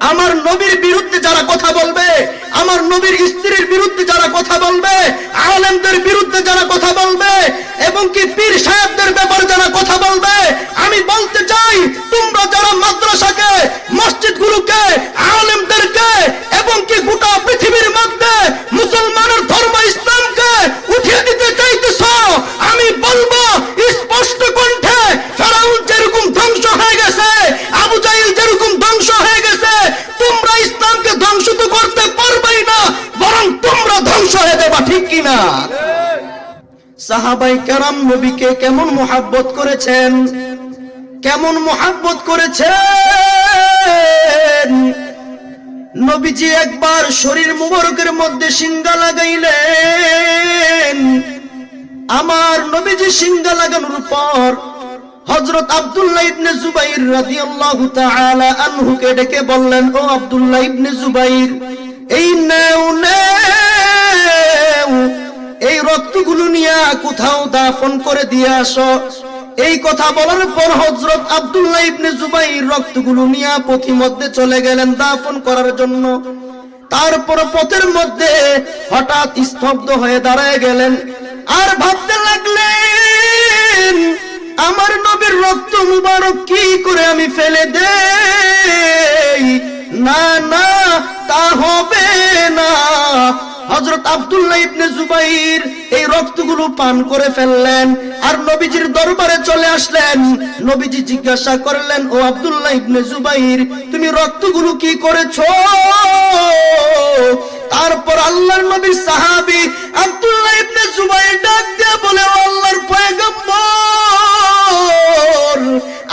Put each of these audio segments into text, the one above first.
আমার নবীর বিরুদ্ধে যারা কথা বলবে, আমার নবীর স্ত্রীর বিরুদ্ধে যারা কথা বলবে, আলেমদের বিরুদ্ধে যারা কথা বলবে, এবং কি পীর সাহেবদের ব্যাপারে যারা কথা বলবে, আমি বলতে চাই, তোমরা যারা মাদ্রাসাকে মসজিদ গুলোকে আলেমদেরকে, এবং কি গোটা পৃথিবীর মধ্যে মুসলমানের ধর্ম ইসলামকে উঠিয়ে দিতে চাইতেছ আমি বলব স্পষ্ট কণ্ঠে ফেরাউন যেরকম ধ্বংস হয়ে গেছে আবু জাইল যেরকম ধ্বংস হয়ে গেছে তোমরা ইসলামকে ধ্বংস তো করতে পারবেই না বরং তোমরা ধ্বংস হয়ে যাবা ঠিক কিনা সাহাবাই কেরাম নবীকে কেমন মোহাব্বত করেছেন? কেমন মোহাব্বত করেছেন? নবীজি একবার শরীর মুবারকের মধ্যে সিঙ্গা লাগাইলেন। আমার নবীজি সিঙ্গা লাগানোর পর হযরত আব্দুল্লাহ ইবনে জুবাইর রাদিয়াল্লাহু তাআলা আনহুকে ডেকে বললেন, ও আব্দুল্লাহ ইবনে জুবাইর, এই নেও নেও। রক্তগুলো নিয়ে কোথাও দাফন করে দিয়ে আসো। এই কথা বলার পর হযরত আব্দুল্লাহ ইবনে জুবাইর রক্তগুলো নিয়ে পথিমধ্যে চলে গেলেন দাফন করার জন্য। তারপর পথের মধ্যে হঠাৎ স্তব্ধ হয়ে দাঁড়ায় গেলেন। আর ভাবতে লাগলেন, আমার নবীর রক্ত মুবারক কি করে আমি ফেলে দেই? না না, তা হবে না। হযরত আব্দুল্লাহ ইবনে জুবাইর এই রক্তগুলো পান করে ফেললেন আর নবীজির দরবারে চলে আসলেন। নবীজি জিজ্ঞাসা করলেন, ও আব্দুল্লাহ ইবনে জুবাইর, তুমি রক্তগুলো কি করেছ? তারপর আল্লাহর নবীর সাহাবী আব্দুল্লাহ ইবনে জুবাইর ডাক দিয়ে বলে আল্লাহর পয়গম্বর,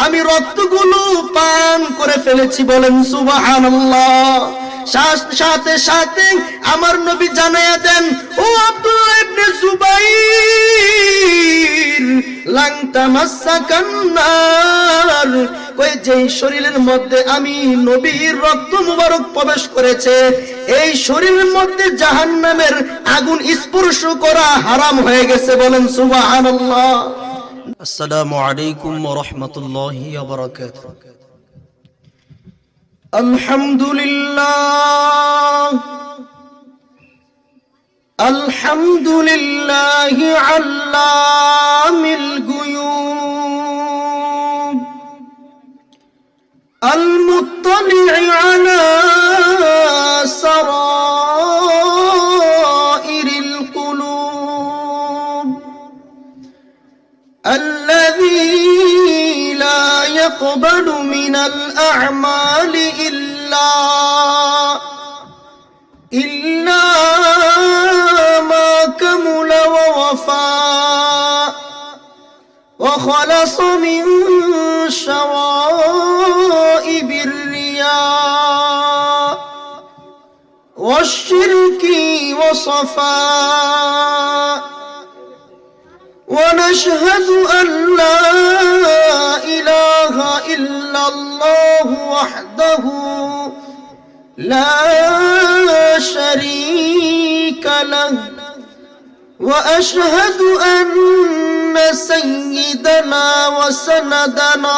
আমি রক্তগুলো পান করে ফেলেছি বলেন সুবহানাল্লাহ। সাথে সাথে আমার নবী জানায়া দেন, ও আব্দুল্লাহ ইবনে রক্ত মুবারক প্রবেশ করেছে, এই শরীরের মধ্যে জাহান্নামের আগুন স্পর্শ করা হারাম হয়ে গেছে বলেন, সুবহানাল্লাহ। আসসালামু আলাইকুম রাহমাতুল্লাহি الحمد لله الحمد لله علام الغيوب المطلع على سرائر القلوب الذي لا يقبل من الأعمال إلا ما كمل ووفى وخلص من شوائب الرياء والشرك وصفاء ونشهد أن لا إله إلا الله وحده لا شريك له وأشهد أن سيدنا وسندنا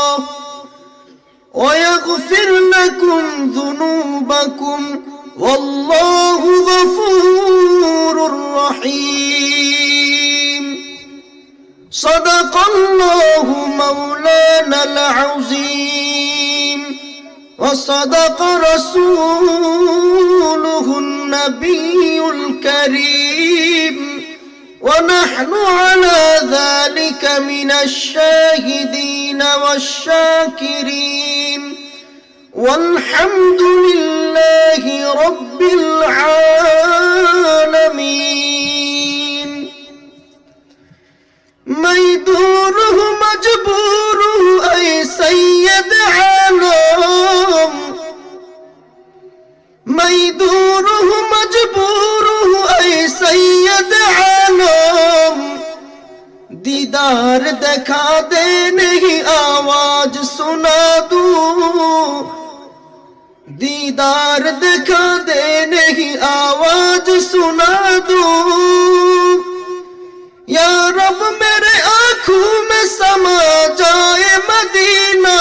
ويغفر لكم ذنوبكم والله غفور رحيم. صدق الله مولانا العظيم. وصدق رسوله النبي الكريم. ونحن على ذلك من الشاهدين والشاكرين. والحمد لله رب العالمين. ميدوره مجبوره أي سيد عالم. ميدوره کردار دکھا دے نہیں، آواز سنا دوں دیدار دکھا دے نہیں، آواز سنا دوں یا رب میرے آنکھوں میں سما جائے مدینہ۔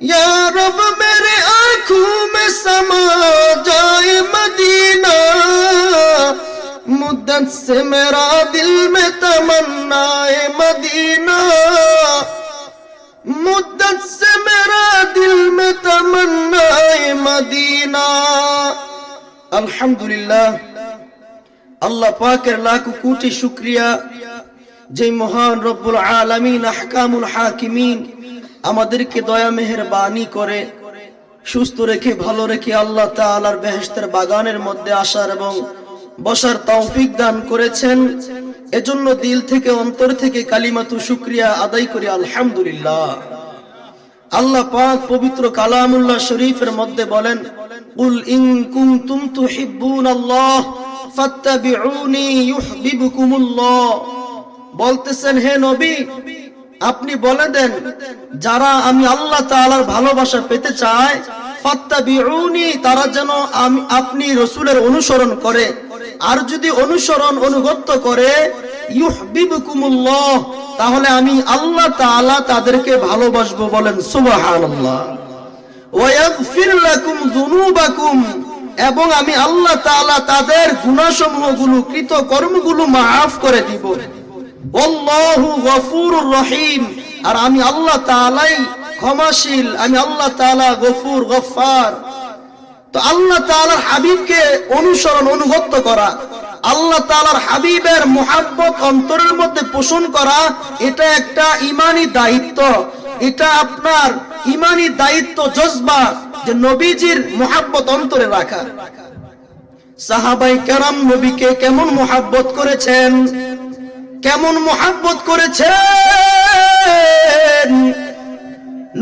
یا رب میرے آنکھوں میں سما جائے مدینہ۔ مدت سے میرا আলহামদুলিল্লাহ, আল্লাহ পাকের লাখ কোটি শুক্রিয়া। যে মহান রব্বুল আলামিন, আহকামুল হাকিমিন আমাদেরকে দয়া মেহেরবানি করে, সুস্থ রেখে, ভালো রেখে আল্লাহ তালার বেহস্তের বাগানের মধ্যে আসার এবং বসার তৌফিক দান করেছেন। এজন্য দিল থেকে, অন্তর থেকে কালিমাতু শুক্রিয়া আদায় করি, আলহামদুলিল্লাহ। আল্লাহ পাক পবিত্র কালামুল্লাহ শরীফের মধ্যে বলেন কুল ইন কুনতুম তুহিব্বুনাল্লাহ ফাত্তাবিউনি ইউহিব্বুকুমুল্লাহ বলতেছেন, হে নবী, আপনি বলে দেন, যারা আমি আল্লাহ তাআলার ভালোবাসা পেতে চায়, ফাত্তাবিউনি, তারা যেন আমি, আপনি রসুলের অনুসরণ করে। আর যদি অনুসরণ অনুগত্য করে, ইউহিব্বুকুমুল্লাহ, তাহলে আমি আল্লাহ তাআলা তাদেরকে ভালোবাসবো বলেন সুবহানাল্লাহ। এবং আমি আল্লাহ তাআলা তাদের গুনাহসমূহগুলো কৃত কর্মগুলো মাফ করে দিব। রহিম। আর আমি আল্লাহ তাআলাই ক্ষমাশীল, আমি আল্লাহ তাআলা গফুর, গফফার। তো আল্লাহ তাআলার হাবিবকে অনুসরণ অনুগত্য করা, আল্লাহ তাআলার হাবিবের মোহাব্বত অন্তরের মধ্যে পোষণ করা, এটা একটা ইমানি দায়িত্ব। এটা আপনার ইমানি দায়িত্ব, জজবা। যে নবীজির মোহাব্বত অন্তরে রাখা। সাহাবাই কেরাম নবীকে কেমন মোহাব্বত করেছেন? কেমন মোহাব্বত করেছেন?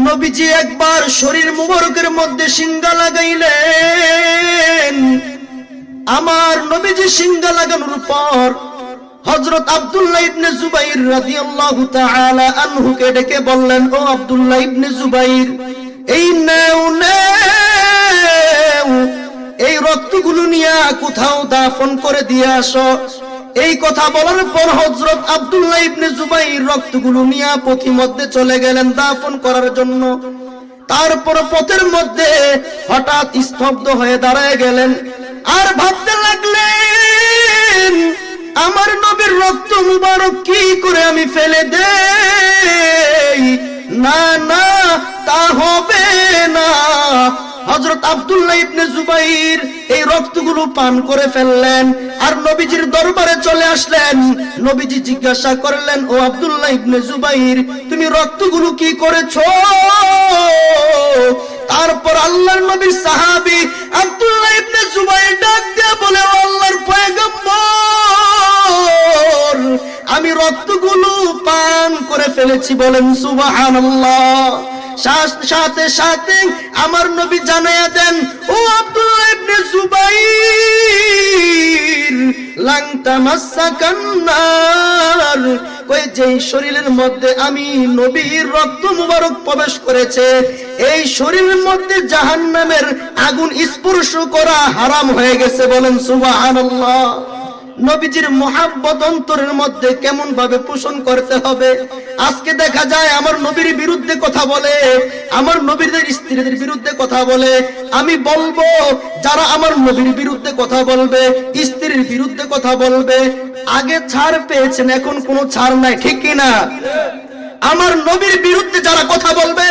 নবীজি একবার শরীর মুবারকের মধ্যে সিঙ্গা লাগাইলেন। আমার নবীজি সিঙ্গা লাগানোর পর হযরত আব্দুল্লাহ ইবনে জুবাইর রাদিয়াল্লাহু তাআলা আনহুকে ডেকে বললেন, ও আব্দুল্লাহ ইবনে জুবাইর এই নেও নেও। এই রক্তগুলো নিয়ে কোথাও দাফন করে দিয়ে আসো। এই কথা বলার পর হজরত আব্দুল্লাহ ইবনে জুবাইর রক্তগুলো নিয়ে পথিমধ্যে চলে গেলেন দাফন করার জন্য। তারপর পথের মধ্যে হঠাৎ স্তব্ধ হয়ে দাঁড়ায় গেলেন। আর ভাবতে লাগলেন, আমার নবীর রক্ত মুবারক কি করে আমি ফেলে দেই? না না, তা হবে না। হযরত আব্দুল্লাহ ইবনে জুবাইর এই রক্তগুলো পান করে ফেললেন আর নবীজির দরবারে চলে আসলেন। নবীজি জিজ্ঞাসা করলেন, ও আব্দুল্লাহ ইবনে জুবাইর, তুমি রক্তগুলো কি করেছ? তারপর আল্লাহর নবীর সাহাবী আব্দুল্লাহ ইবনে জুবাইর ডাক দিয়ে বলে আল্লাহর পয়গম্বর আমি রক্তগুলো পান করে ফেলেছি বলেন সুবহানাল্লাহ। সাথ- সাথে আমার নবী জানাইয়া দেন, ও আব্দুল্লাহ ইবনে যেই শরীরের মধ্যে আমি নবীর রক্ত প্রবেশ করেছে, এই শরীরের মধ্যে জাহান্নামের আগুন স্পর্শ করা হারাম হয়ে গেছে বলেন সুবহানাল্লাহ। নবীজির মোহাব্বত অন্তরের মধ্যে কেমন ভাবে পোষণ করতে হবে? আজকে দেখা যায় আমার নবীর বিরুদ্ধে কথা বলে, আমার নবীদের স্ত্রীদের বিরুদ্ধে কথা বলে। আমি বলব, যারা আমার নবীর বিরুদ্ধে কথা বলবে, স্ত্রীর বিরুদ্ধে কথা বলবে, আগে ছাড় পেয়েছেন, এখন কোনো ছাড় নাই, ঠিক কিনা আমার নবীর বিরুদ্ধে যারা কথা বলবে,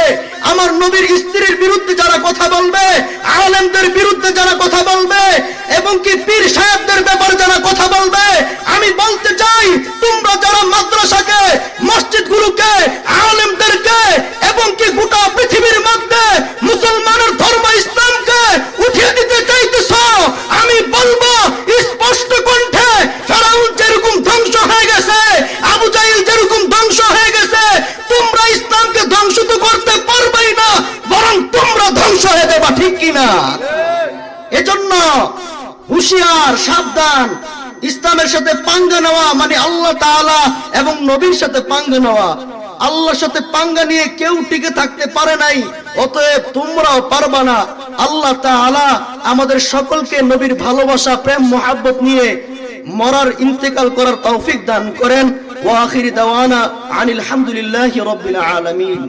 আমার নবীর স্ত্রীর বিরুদ্ধে যারা কথা বলবে, আলেমদের বিরুদ্ধে যারা কথা বলবে এবং কি পীর সাহেবদের ব্যাপারে যারা কথা বলবে, আমি বলতে চাই, তোমরা যারা মাদ্রাসাকে মসজিদ গুলোকে আলেমদেরকে, এবং কি গোটা পৃথিবীর মধ্যে মুসলমানের ধর্ম ইসলামকে উঠিয়ে দিতে চাইতেছ আমি বলব স্পষ্ট কণ্ঠে ফেরাউন যেরকম ধ্বংস হয়ে গেছে আবু জাইল যেরকম ধ্বংস হয়ে গেছে তোমরা ইসলামকে ধ্বংস তো করতে পারবেই না বরং তোমরা ধ্বংস হয়ে দেবা ঠিক কিনা এজন্য হুশিয়ার সাবধান। ইসলামের সাথে পাঙ্গা নেওয়া মানে আল্লাহ তাআলা এবং নবীর সাথে পাঙ্গা নেওয়া। আল্লাহর সাথে পাঙ্গা নিয়ে কেউ টিকে থাকতে পারে নাই, অতএব তোমরাও পারবা না। আল্লাহ তাআলা আমাদের সকলকে নবীর ভালোবাসা, প্রেম, মোহাব্বত নিয়ে মরার ইন্তেকাল করার তৌফিক দান করেন। ওয়া আখিরি দাওয়ানা আনিল হামদুলিল্লাহি রাব্বিল আলামিন।